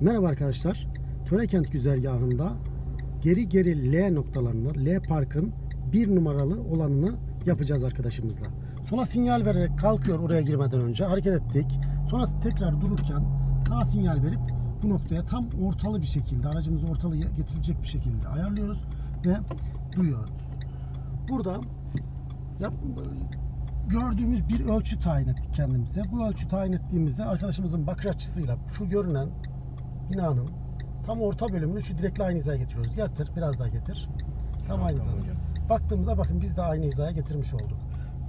Merhaba arkadaşlar. Törekent güzergahında geri geri L noktalarında L parkın bir numaralı olanını yapacağız arkadaşımızla. Sola sinyal vererek kalkıyor oraya girmeden önce hareket ettik. Sonra tekrar dururken sağ sinyal verip bu noktaya tam ortalı bir şekilde aracımızı ortalı getirecek bir şekilde ayarlıyoruz ve duruyoruz. Burada yap, gördüğümüz bir ölçü tayin ettik kendimize. Bu ölçü tayin ettiğimizde arkadaşımızın bakış açısıyla şu görünen binanın tam orta bölümünü şu direkle aynı hizaya getiriyoruz. Getir, biraz daha getir. Tam aynı hizaya. Baktığımızda bakın biz de aynı hizaya getirmiş olduk.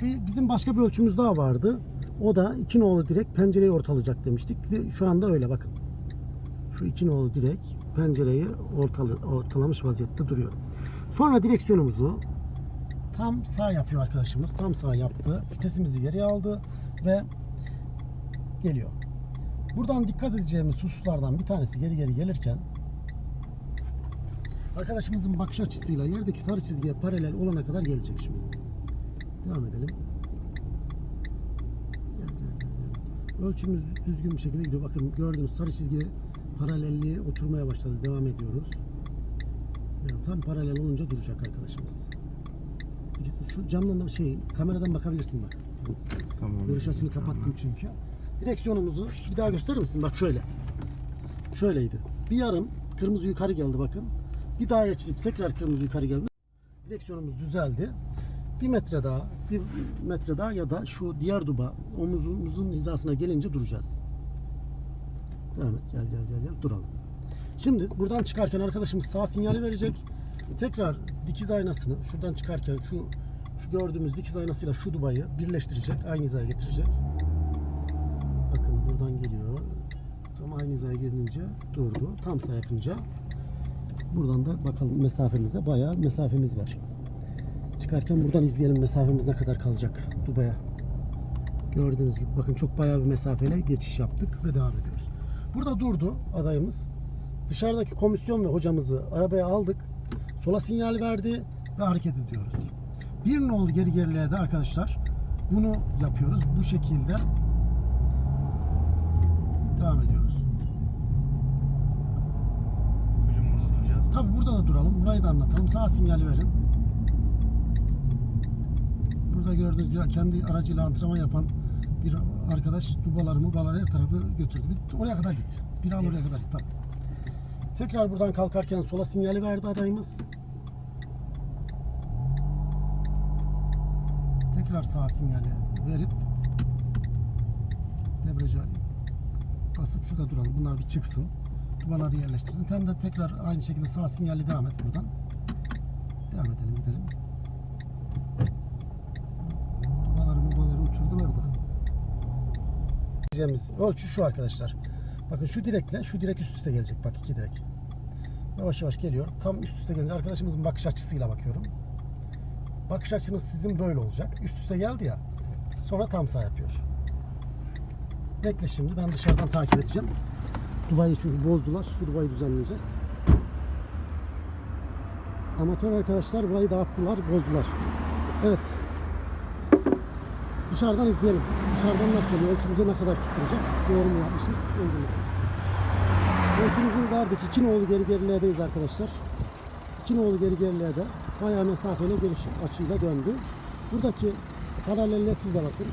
Bir, bizim başka bir ölçümüz daha vardı. O da iki nolu direk pencereyi ortalayacak demiştik ve şu anda öyle bakın. Şu iki nolu direk pencereyi ortalı, ortalamış vaziyette duruyor. Sonra direksiyonumuzu tam sağ yapıyor arkadaşımız. Tam sağ yaptı. Vitesimizi geriye aldı ve geliyor. Buradan dikkat edeceğimiz hususlardan bir tanesi geri geri gelirken arkadaşımızın bakış açısıyla yerdeki sarı çizgiye paralel olana kadar gelecek şimdi. Devam edelim. Ölçümüz düzgün bir şekilde gidiyor. Bakın gördüğünüz sarı çizgi paralelliğe oturmaya başladı. Devam ediyoruz. Yani tam paralel olunca duracak arkadaşımız. Şu camdan da şey kameradan bakabilirsin bak. Bizim Tamam. Görüş açını kapattım çünkü. Direksiyonumuzu bir daha gösterir misin? Bak şöyle. Şöyleydi. Bir yarım kırmızı yukarı geldi bakın. Bir daire çizip tekrar kırmızı yukarı geldi. Direksiyonumuz düzeldi. Bir metre daha, bir metre daha ya da şu diğer duba omuzumuzun hizasına gelince duracağız. Devam et. Gel gel gel gel. Duralım. Şimdi buradan çıkarken arkadaşımız sağ sinyali verecek. Tekrar dikiz aynasını şuradan çıkarken şu şu gördüğümüz dikiz aynasıyla şu dubayı birleştirecek. Aynı hizaya getirecek. Buradan geliyor. Tam aynı hizaya gelince durdu. Tam sağ yapınca buradan da bakalım mesafemize bayağı mesafemiz var. Çıkarken buradan izleyelim mesafemiz ne kadar kalacak Dubai'ye. Gördüğünüz gibi bakın çok bayağı bir mesafeyle geçiş yaptık ve devam ediyoruz. Burada durdu adayımız. Dışarıdaki komisyon ve hocamızı arabaya aldık. Sola sinyal verdi ve hareket ediyoruz. Bir nolu geri geriliğe de arkadaşlar bunu yapıyoruz. Bu şekilde devam ediyoruz. Hocam burada duracağız. Tabi burada da duralım. Burayı da anlatalım. Sağ sinyali verin. Burada gördüğünüz gibi kendi aracıyla antrenman yapan bir arkadaş dubaları mubaları her tarafı götürdü. Oraya kadar git. Bir an oraya kadar git. Tamam. Tekrar buradan kalkarken sola sinyali verdi adayımız. Tekrar sağ sinyali verip debriyaja basıp şurada duralım. Bunlar bir çıksın. Dubaları yerleştirsin. Sen de tekrar aynı şekilde sağ sinyali devam et buradan. Devam edelim gidelim. Dubaları mubaları uçurdular da. Diyeceğimiz ölçü şu arkadaşlar. Bakın şu direkle şu direk üst üste gelecek. Bak iki direk. Yavaş yavaş geliyor. Tam üst üste gelince arkadaşımızın bakış açısıyla bakıyorum. Bakış açınız sizin böyle olacak. Üst üste geldi ya. Sonra tam sağ yapıyor. Bekle şimdi ben dışarıdan takip edeceğim. Dubai'yi çünkü bozdular. Şu Dubai'yi düzenleyeceğiz. Amatör arkadaşlar burayı dağıttılar, bozdular. Evet. Dışarıdan izleyelim. Dışarıdan nasıl oluyor? Ölçümüze ne kadar tutturacak? Doğru mu yapmışız? Oldu mu? Ölçümüzün verdik. İki nolu geri gerileyedeyiz arkadaşlar. İki nolu geri gerileye de bayağı mesafeyle geniş açıyla döndü. Buradaki paralelle siz de bakın.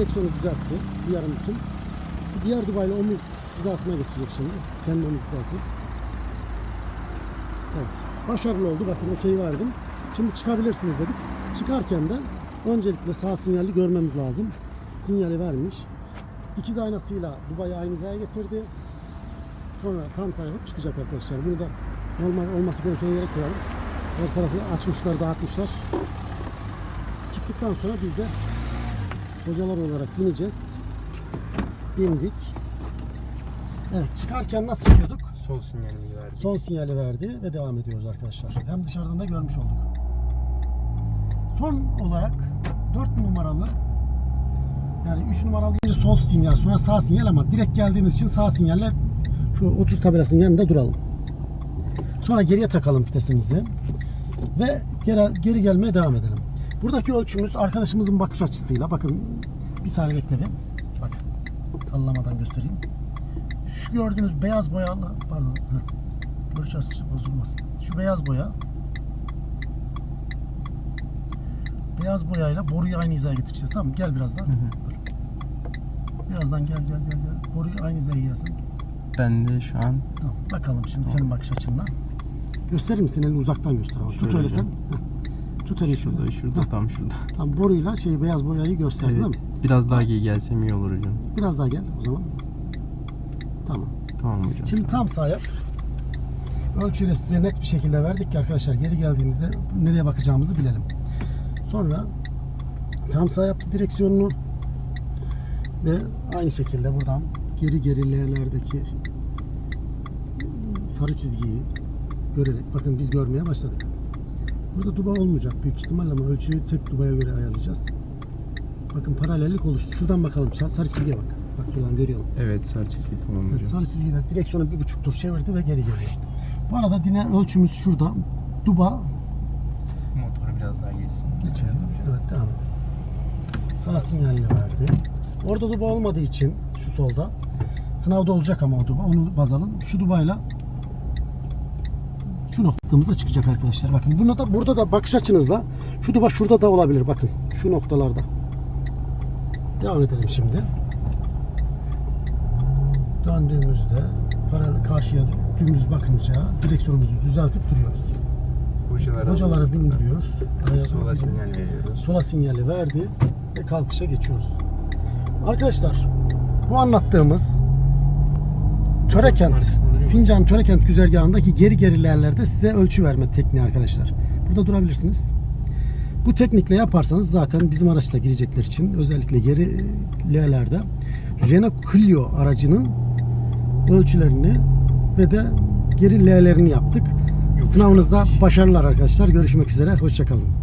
Direksiyonu düzeltti. Yarım bütün. Şu diğer dubayla omuz hizasına geçecek şimdi. Kendi omuz hizası. Evet. Başarılı oldu. Bakın okey verdim. Şimdi çıkabilirsiniz dedik. Çıkarken de öncelikle sağ sinyali görmemiz lazım. Sinyali vermiş. İkiz aynasıyla Dubai'yi aynı hizaya getirdi. Sonra tam sağ çıkacak arkadaşlar. Bunu da normal olması gereken yere koyalım. Her tarafı açmışlar, dağıtmışlar. Çıktıktan sonra biz de hocalar olarak bineceğiz. Bindik. Evet çıkarken nasıl çıkıyorduk? Sol sinyalini verdik. Son sinyali verdi ve devam ediyoruz arkadaşlar. Hem dışarıdan da görmüş olduk. Son olarak 4 numaralı yani 3 numaralı bir sol sinyal sonra sağ sinyal ama direkt geldiğimiz için sağ sinyalle şu 30 tabelasının yanında duralım. Sonra geriye takalım vitesimizi ve geri, geri gelmeye devam edelim. Buradaki ölçümüz arkadaşımızın bakış açısıyla. Bakın bir saniye bekle bir. Bak sallamadan göstereyim. Şu gördüğünüz beyaz boyalı pardon. heh. Görüş açısı bozulmasın. Şu beyaz boya beyaz boyayla boruyu aynı hizaya getireceğiz. Tamam mı? Gel birazdan. Hı hı. Dur. Birazdan gel gel gel gel. Boruyu aynı hizaya gelsin. Ben de şu an Tamam. Bakalım şimdi senin bakış açınla. Gösterir misin? Elini uzaktan göster. Tut öyle sen. Heh. Tut öyle şurada. şurada, şurada, tam şurada. Tam boruyla şey beyaz boyayı göster Evet. değil mi? Biraz daha iyi gelsem iyi olur hocam. Biraz daha gel o zaman. Tamam. Tamam hocam. Şimdi tam sağ yap. Ölçüyle size net bir şekilde verdik ki arkadaşlar geri geldiğimizde nereye bakacağımızı bilelim. Sonra tam sağ yaptı direksiyonunu ve aynı şekilde buradan geri geri L'lerdeki sarı çizgiyi görerek bakın biz görmeye başladık. Burada duba olmayacak büyük ihtimalle ama ölçüyü tek dubaya göre ayarlayacağız. Bakın paralellik oluştu. Şuradan bakalım. Sarı çizgiye bak. Bak buradan görüyorum. Evet sarı çizgi tamam Evet, hocam. sarı çizgiden direksiyonu bir buçuk tur çevirdi ve geri geliyor. Bu arada dine ölçümüz şurada. Duba Motoru biraz daha geçsin. geçelim. Evet devam edelim. Sağ sinyalini verdi. Orada duba olmadığı için şu solda sınavda olacak ama o duba. Onu baz alın. Şu dubayla şu noktamızda çıkacak arkadaşlar. Bakın bunu da burada da bakış açınızla şu duba şurada da olabilir. Bakın şu noktalarda. Devam edelim şimdi. Döndüğümüzde paralel karşıya dümdüz bakınca direksiyonumuzu düzeltip duruyoruz. Hocaları, Hocaları bindiriyoruz. Araya Sola sinyal veriyoruz. sola sinyali verdi ve kalkışa geçiyoruz. Arkadaşlar bu anlattığımız Törekent, Sincan Törekent güzergahındaki geri gerilerlerde size ölçü verme tekniği arkadaşlar. Burada durabilirsiniz. Bu teknikle yaparsanız zaten bizim araçla girecekler için özellikle geri L'lerde Renault Clio aracının ölçülerini ve de geri L'lerini yaptık. Sınavınızda başarılar arkadaşlar. Görüşmek üzere. Hoşçakalın.